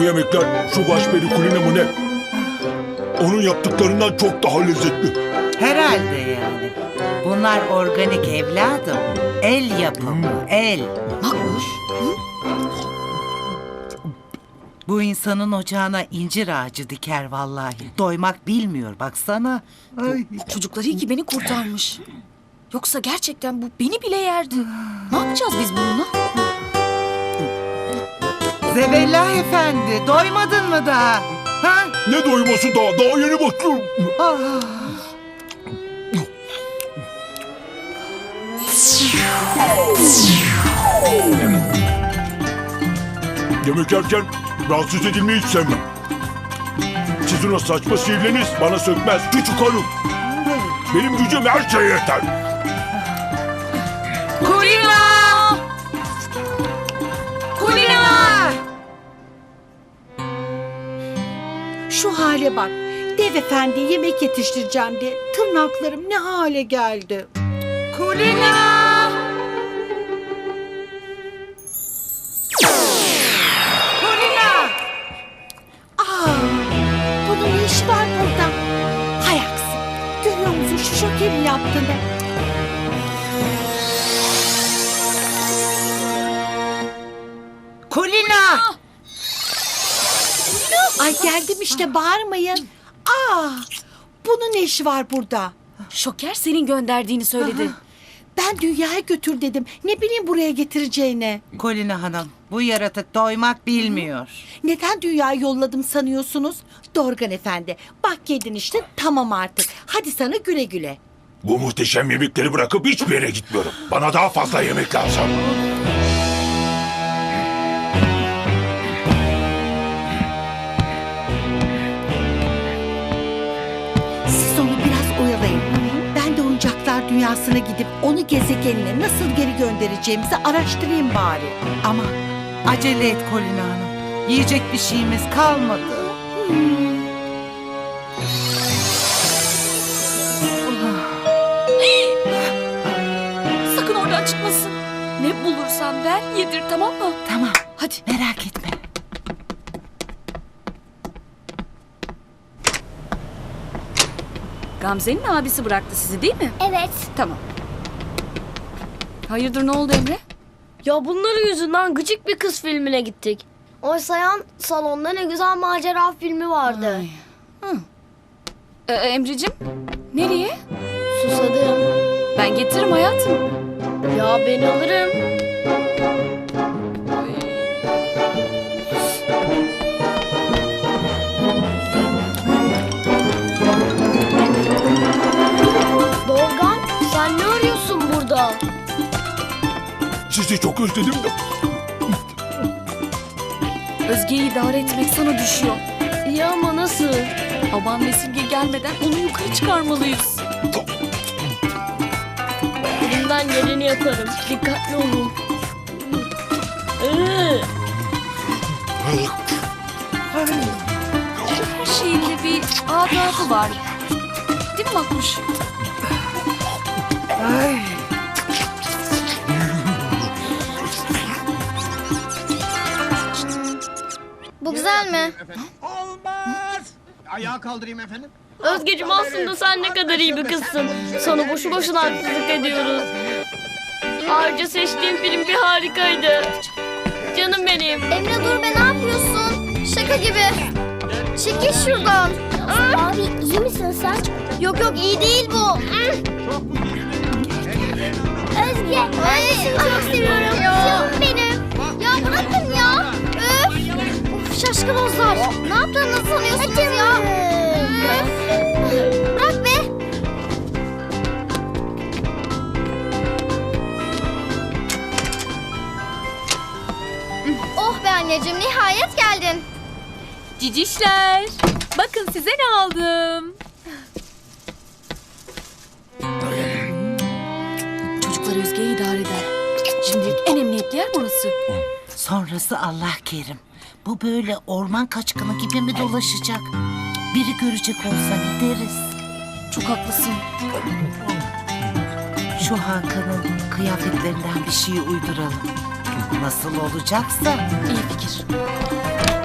Bu yemekler şu başperi kuline mı ne? Onun yaptıklarından çok daha lezzetli. Herhalde yani. Bunlar organik evladım. El yapımı, el. Makbuş. Bu insanın ocağına incir ağacı diker vallahi. Doymak bilmiyor baksana. Ay. Çocukları iyi ki beni kurtarmış. Yoksa gerçekten bu beni bile yerdi. Ne yapacağız biz bununla? Zebellah efendi doymadın mı daha? Ha? Ne doyması daha, daha yeni başlıyorum. Ah. Yemek yerken rahatsız edilmeyi hiç sevmem. Sizin o saçma sihirleriniz bana sökmez. Küçük hanım. Benim gücüm her şeye yeter. Kulina! Kulina! Şu hale bak. Dev efendi yemek yetiştireceğim diye tırnaklarım ne hale geldi. Kulina! Kulina! Aa, bunun ne işi var burada? Hay aksi. Görüyor musun şu şokerin yaptığını? Geldim işte bağırmayın. Aa, bunun ne işi var burada? Şoker senin gönderdiğini söyledi. Ben dünyaya götür dedim. Ne bileyim buraya getireceğini. Kulina hanım bu yaratık doymak bilmiyor. Neden dünyaya yolladım sanıyorsunuz? Dorgan efendi. Bak yedin işte tamam artık. Hadi sana güle güle. Bu muhteşem yemekleri bırakıp hiçbir yere gitmiyorum. Bana daha fazla yemek lazım. Dünyasına gidip onu gezegenine nasıl geri göndereceğimizi araştırayım bari. Ama acele et Kulina hanım. Yiyecek bir şeyimiz kalmadı. Sakın oradan çıkmasın. Ne bulursan ver yedir tamam mı? Tamam Hadi. merak etme. Gamze'nin abisi bıraktı sizi değil mi? Evet. Tamam. Hayırdır ne oldu Emre? Ya bunların yüzünden gıcık bir kız filmine gittik. Oysa yan salonda ne güzel macera filmi vardı. Ee, Emre'cim nereye? Susadım. Ben getiririm hayatım. Ya ben alırım. Sizi çok özledim de. Özge'yi idare etmek sana düşüyor. İyi ama nasıl? Baban ve Simge gelmeden onu yukarı çıkarmalıyız. Elimden geleni yaparım. Dikkatli olun. Iı. Her şeyin de bir adabı var. Değil mi Makbuş? Ay. Bu güzel mi? Olmaz. Ayağa kaldırayım efendim. Özgeciğim aslında sen ne kadar iyi bir kızsın. Sana boşu boşuna haksızlık ediyoruz. Ayrıca seçtiğim film bir harikaydı. Canım benim. Emre dur be ne yapıyorsun? Şaka gibi. Çekil şuradan. Abi iyi misin sen? Yok yok iyi değil bu. Özge ben seni çok seviyorum. Canım benim. Ya. Öf. Of şaşkınozlar. Ne yaptığını sanıyorsunuz ya? Bırak be. Oh be anneciğim nihayet geldin. Cicişler. Bakın size ne aldım. Çocuklar Özge'yi idare eder. Şimdilik en emniyetli yer burası. Sonrası Allah kerim. Bu böyle orman kaçkını gibi mi dolaşacak? Biri görecek olsa ne deriz? Çok haklısın. Şu Hakan'ın kıyafetlerinden bir şey uyduralım. Nasıl olacaksa. İyi fikir.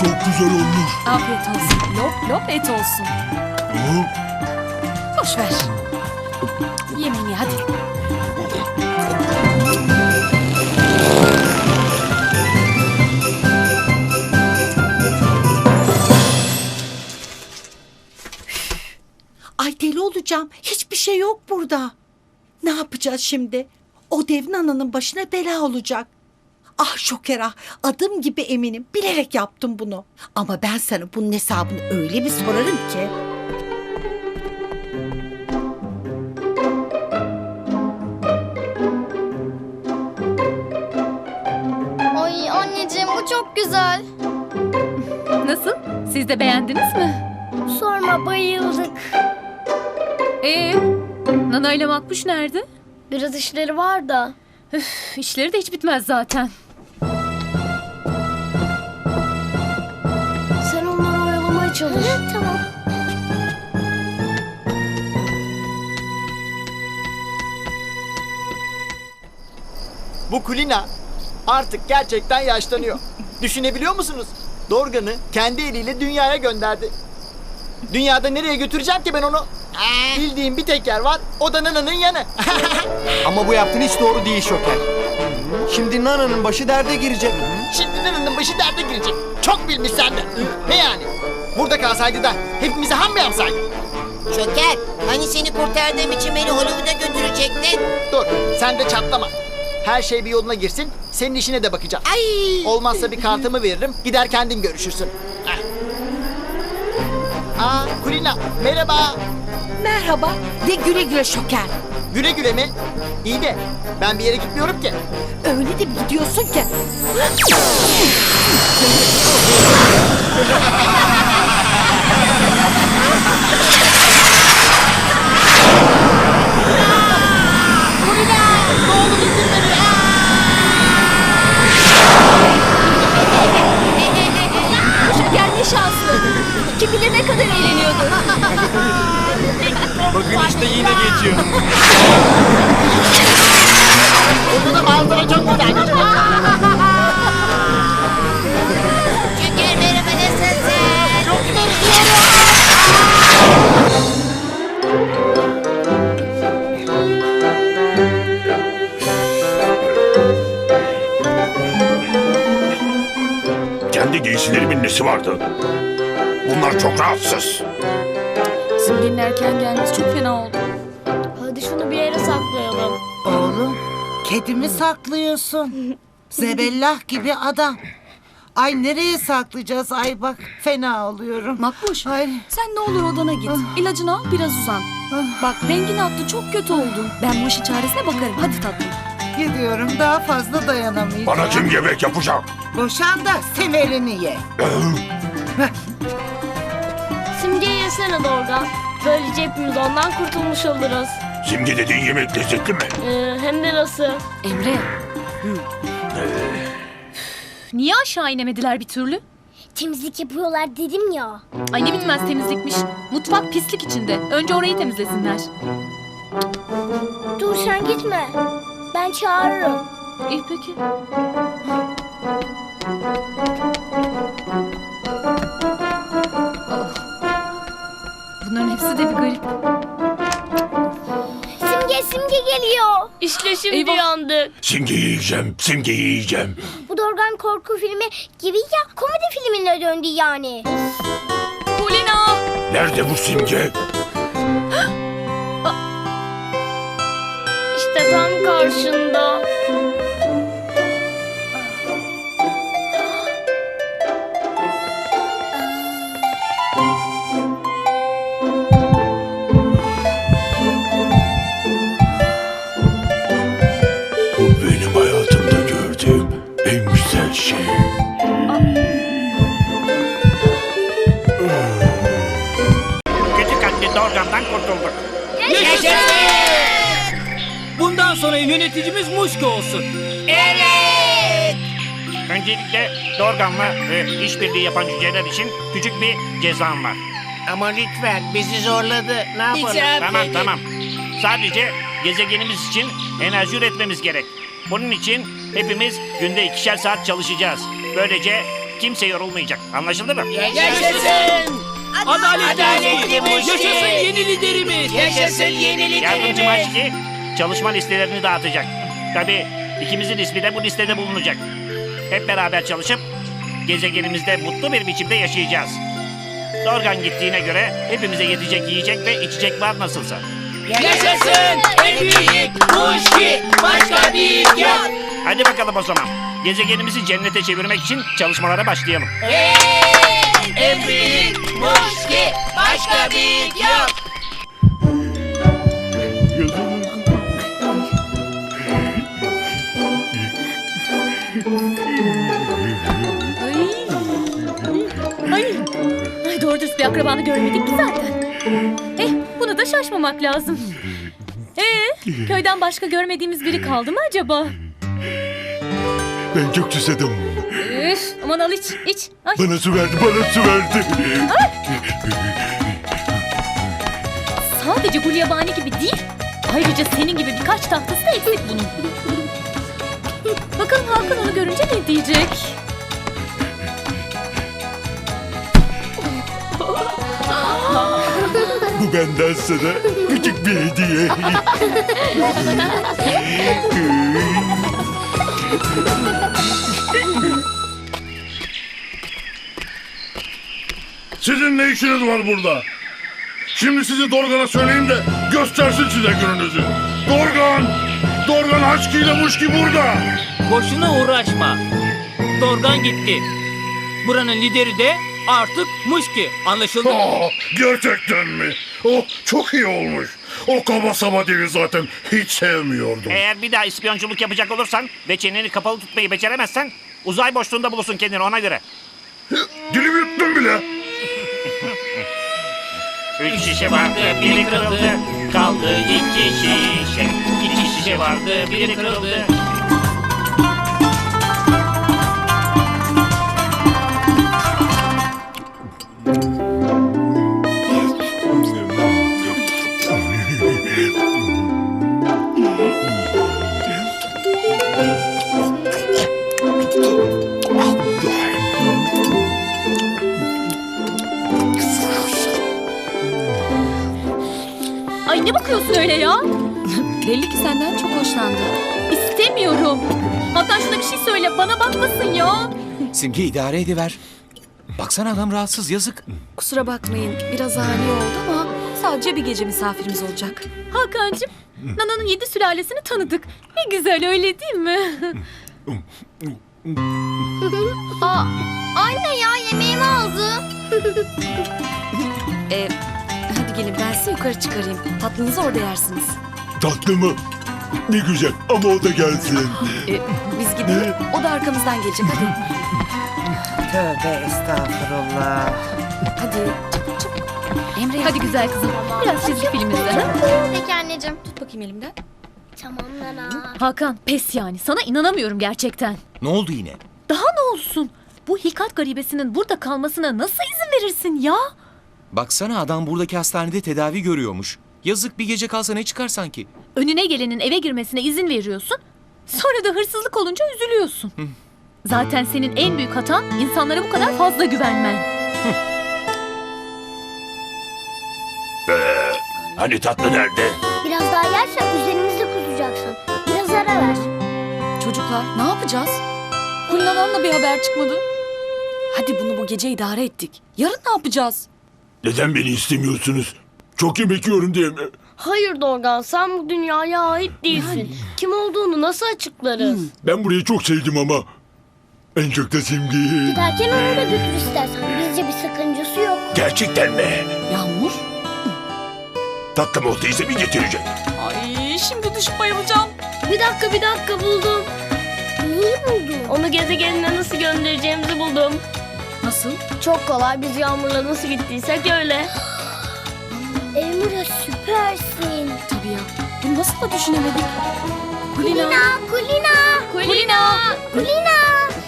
Çok güzel olmuş. Afiyet olsun. Lop lop et olsun. Hı? Boş ver. Yemeğini hadi. Deli olacağım. Hiçbir şey yok burada. Ne yapacağız şimdi? O devin ananın başına bela olacak. Ah Şoker ah adım gibi eminim bilerek yaptım bunu. Ama ben sana bunun hesabını öyle bir sorarım ki. Ay anneciğim bu çok güzel. Nasıl? Siz de beğendiniz mi? Sorma bayıldık. Ee, Nana ile Makbuş nerede? Biraz işleri var da. Üf, işleri de hiç bitmez zaten. Sen onları oyalamaya çalış. tamam. Bu Kulina artık gerçekten yaşlanıyor. Düşünebiliyor musunuz? Dorgan'ı kendi eliyle dünyaya gönderdi. Dünyada nereye götüreceğim ki ben onu? Bildiğim bir tek yer var. O da Nana'nın yanı. Ama bu yaptığın hiç doğru değil Şoker. Şimdi Nana'nın başı derde girecek. Şimdi Nana'nın başı derde girecek. Çok bilmiş sen de. Ne yani? Burada kalsaydı da hepimize ham mı yapsaydı? Şoker, hani seni kurtardığım için beni Hollywood'a götürecektin? Dur sen de çatlama. Her şey bir yoluna girsin. Senin işine de bakacağım. Ay! Olmazsa bir kartımı veririm. Gider kendin görüşürsün. Heh. Aa Kulina merhaba. Merhaba de güle güle Şoker. Güle güle mi? İyi de ben bir yere gitmiyorum ki. Öyle de gidiyorsun ki. Şeker ne şanslı. Kim bilir ne kadar eğleniyordu. Bakın işte yine geçiyor. Burada da manzara çok güzel. Merhaba nasılsın? Çok Kendi giysilerimin nesi vardı? Bunlar çok rahatsız. Simge'nin erken gelmesi çok fena oldu. Hadi şunu bir yere saklayalım. Oğlum kedimi saklıyorsun. Zebellah gibi adam. Ay nereye saklayacağız? Ay bak fena oluyorum. Makbuş Ay. sen ne olur odana git. İlacını al biraz uzan. Bak rengin attı çok kötü oldun. Ben bu işin çaresine bakarım. Hadi tatlım. Gidiyorum daha fazla dayanamayacağım. Bana kim yemek yapacak? Boşan da semerini ye. Simge'yi yesene Dorgan. Böylece hepimiz ondan kurtulmuş oluruz. Simge dediğin yemek lezzetli mi? Ee, hem de nasıl? Emre Niye aşağı inemediler bir türlü? Temizlik yapıyorlar dedim ya. Ay ne bitmez temizlikmiş. Mutfak pislik içinde. Önce orayı temizlesinler. Dur sen gitme. Ben çağırırım. İyi peki. Geliyor. İşte şimdi Eyvah. yandık. Simgeyi yiyeceğim, simgeyi yiyeceğim. Bu Dorgan korku filmi gibi ya komedi filmine döndü yani. Kulina! Nerede bu simge? İşte tam karşında. Güzel şey. Küçük anne Dorgan'dan kurtulduk. Bundan sonra yöneticimiz Muşko olsun. Öncelikle Dorgan'la e, işbirliği yapan cüceler için küçük bir cezam var. Ama lütfen bizi zorladı. Ne yapalım? Tamam tamam. Sadece gezegenimiz için enerji üretmemiz gerek. Bunun için hepimiz günde ikişer saat çalışacağız. Böylece kimse yorulmayacak. Anlaşıldı mı? Yaşasın! Adaletli, Adaletli! Muşki! Yaşasın yeni liderimiz! Yaşasın yeni Yardımcı liderimiz. Maşki çalışma listelerini dağıtacak. Tabii ikimizin ismi de bu listede bulunacak. Hep beraber çalışıp gezegenimizde mutlu bir biçimde yaşayacağız. Dorgan gittiğine göre hepimize yetecek yiyecek ve içecek var nasılsa. Yaşasın! En büyük Muşki! Başka büyük yok! Hadi bakalım o zaman. Gezegenimizi cennete çevirmek için çalışmalara başlayalım. En büyük Muşki! Başka büyük yok! Ay. Ay doğru dürüst bir akrabanı görmedik ki zaten. Eh bunu da şaşmamak lazım. Ee, köyden başka görmediğimiz biri kaldı mı acaba? Ben çok susadım. Üf, aman al iç, iç. Ay. Bana su verdi, bana su verdi. Sadece gulyabani gibi değil, ayrıca senin gibi birkaç tahtası da eksik bunun. Bakalım Hakan onu görünce ne diyecek? Bu benden sana küçük bir hediye. Sizin ne işiniz var burada? Şimdi sizi Dorgan'a söyleyeyim de göstersin size gününüzü. Dorgan! Dorgan Haçki ile Muşki burada. Boşuna uğraşma. Dorgan gitti. Buranın lideri de artık Muşki. Anlaşıldı mı? Aa, gerçekten mi? Oh çok iyi olmuş. O kaba saba devi zaten hiç sevmiyordum. Eğer bir daha ispiyonculuk yapacak olursan ve çeneni kapalı tutmayı beceremezsen uzay boşluğunda bulursun kendini ona göre. Dilimi yuttum bile. Üç şişe vardı, biri kırıldı. Kaldı iki şişe. İki şişe vardı, biri kırıldı. Ay ne bakıyorsun öyle ya? Belli ki senden çok hoşlandı. İstemiyorum. Hatta şuna bir şey söyle, bana bakmasın ya. Simge idare ediver. Baksana adam rahatsız yazık. Kusura bakmayın biraz ani oldu ama sadece bir gece misafirimiz olacak. Hakan'cığım, Nana'nın yedi sülalesini tanıdık. Ne güzel öyle değil mi? Aa, anne ya yemeğimi aldı. Ee, hadi gelin ben sizi yukarı çıkarayım. Tatlınızı orada yersiniz. Tatlı mı? Ne güzel ama o da gelsin. Ee, biz gidelim, o da arkamızdan gelecek hadi. Tövbe estağfurullah. Hadi çabuk çabuk. Emre hadi güzel kızım. Biraz çizgi film izle. Peki anneciğim. Tut bakayım elimden. Tamam Nana. Hakan, pes yani. Sana inanamıyorum gerçekten. Ne oldu yine? Daha ne olsun? Bu hikat garibesinin burada kalmasına nasıl izin verirsin ya? Baksana adam buradaki hastanede tedavi görüyormuş. Yazık bir gece kalsa ne çıkar sanki? Önüne gelenin eve girmesine izin veriyorsun. Sonra da hırsızlık olunca üzülüyorsun. Zaten senin en büyük hatan insanlara bu kadar fazla güvenmen. Hani tatlı nerede? Biraz daha yersen üzerimizi kusacaksın. Biraz ara ver. Çocuklar ne yapacağız? Kulina'dan da bir haber çıkmadı. Hadi bunu bu gece idare ettik. Yarın ne yapacağız? Neden beni istemiyorsunuz? Çok yemek yiyorum diye mi? Hayır Dorgan sen bu dünyaya ait değilsin. Kim olduğunu nasıl açıklarız? Ben burayı çok sevdim ama. En çok da simgeyi. Giderken onu da götür istersen. Bizce bir sakıncası yok. Gerçekten mi? Yağmur? Tatlım olduysa bir getirecek. Ay şimdi düşüp bayılacağım. Bir dakika bir dakika buldum. Neyi buldun? Onu gezegenine nasıl göndereceğimizi buldum. Nasıl? Çok kolay biz Yağmur'la nasıl gittiysek öyle. Emre süpersin. Tabii ya. Bunu nasıl da düşünemedik? Kulina. Kulina. Kulina. Kulina.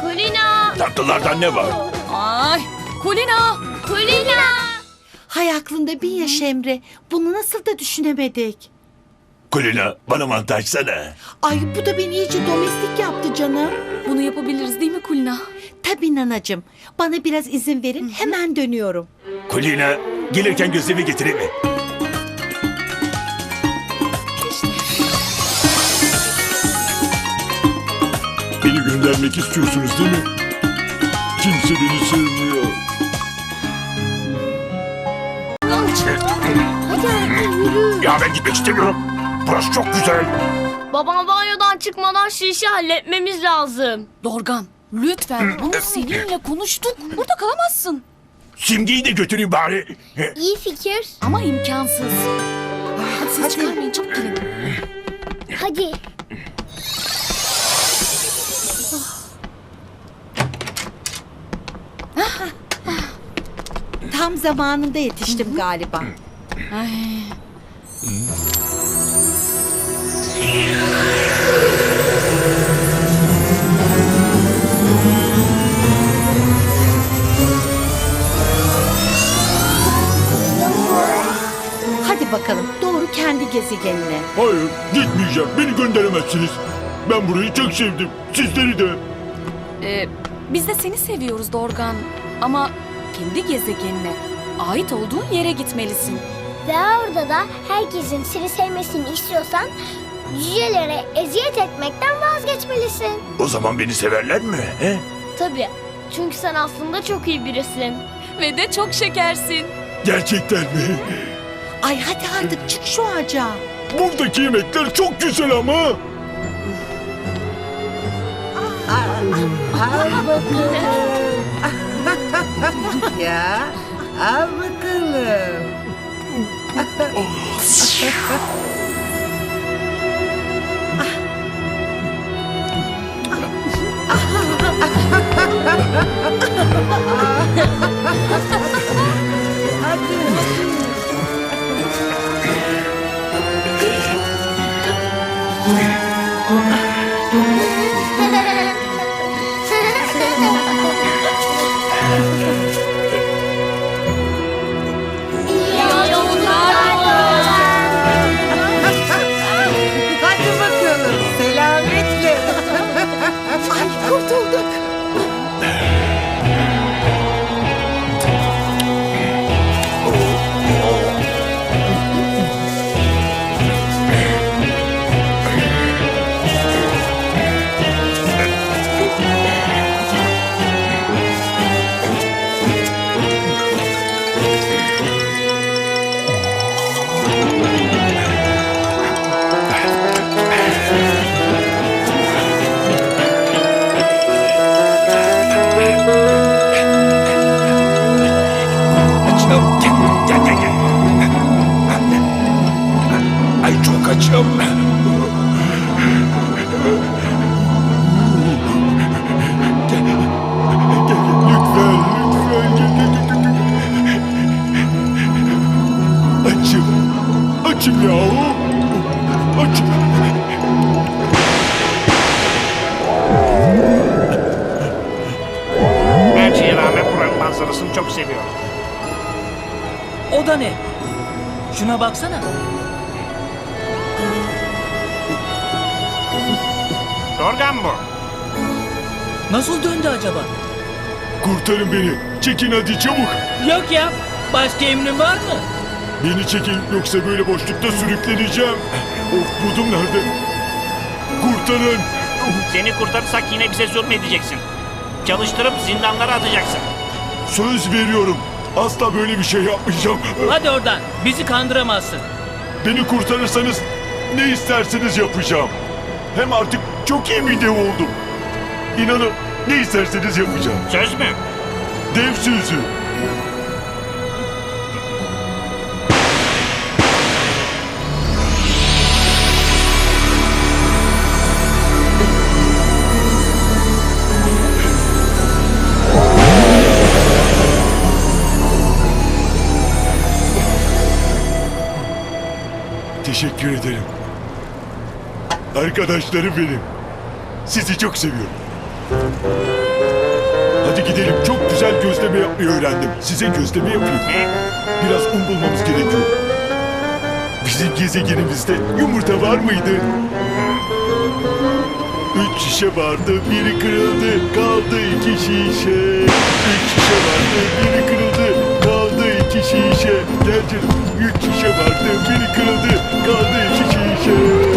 Kulina. Tatlılardan ne var? Ay. Kulina. Kulina. Hay aklında bin yaş Emre. Bunu nasıl da düşünemedik. Kulina bana mantı açsana. Ay bu da beni iyice domestik yaptı canım. Bunu yapabiliriz değil mi Kulina? Tabii nanacığım. Bana biraz izin verin hemen dönüyorum. Kulina gelirken gözlemi getireyim mi? Beni göndermek istiyorsunuz değil mi? Kimse beni sevmiyor. Hadi yürü. Ya ben gitmek istemiyorum. Burası çok güzel. Babam banyodan çıkmadan şu işi halletmemiz lazım. Dorgan lütfen bunu seninle konuştuk. Burada kalamazsın. Simge'yi de götüreyim bari. İyi fikir. Ama imkansız. Hadi ses çıkarmayın çabuk gelin. Hadi. Tam zamanında yetiştim galiba. Ay. Hadi bakalım doğru kendi gezegenine. Hayır gitmeyeceğim. Beni gönderemezsiniz. Ben burayı çok sevdim. Sizleri de. Ee, biz de seni seviyoruz Dorgan. Ama kendi gezegenine ait olduğun yere gitmelisin. Ve orada da herkesin seni sevmesini istiyorsan cücelere eziyet etmekten vazgeçmelisin. O zaman beni severler mi? He? Tabii. Çünkü sen aslında çok iyi birisin. Ve de çok şekersin. Gerçekten mi? Ay hadi artık çık şu ağaca. Buradaki yemekler çok güzel ama. Al bakalım. ya al bakalım. Şuna baksana. Dorgan bu. Nasıl döndü acaba? Kurtarın beni. Çekin hadi çabuk. Yok ya. Başka emrin var mı? Beni çekin yoksa böyle boşlukta sürükleneceğim. Of budum nerede? Kurtarın. Seni kurtarırsak yine bize zulmedeceksin. Çalıştırıp zindanlara atacaksın. Söz veriyorum. Asla böyle bir şey yapmayacağım. Hadi oradan. Bizi kandıramazsın. Beni kurtarırsanız ne isterseniz yapacağım. Hem artık çok iyi bir dev oldum. İnanın ne isterseniz yapacağım. Söz mü? Dev sözü. Teşekkür ederim. Arkadaşlarım benim. Sizi çok seviyorum. Hadi gidelim. Çok güzel gözleme yapmayı öğrendim. Size gözleme yapayım. Biraz un bulmamız gerekiyor. Bizim gezegenimizde yumurta var mıydı? Üç şişe vardı, biri kırıldı, kaldı iki şişe. Üç şişe vardı, biri kırıldı, iki şişe. Gerçi üç şişe vardı. Biri kırıldı kaldı iki şişe.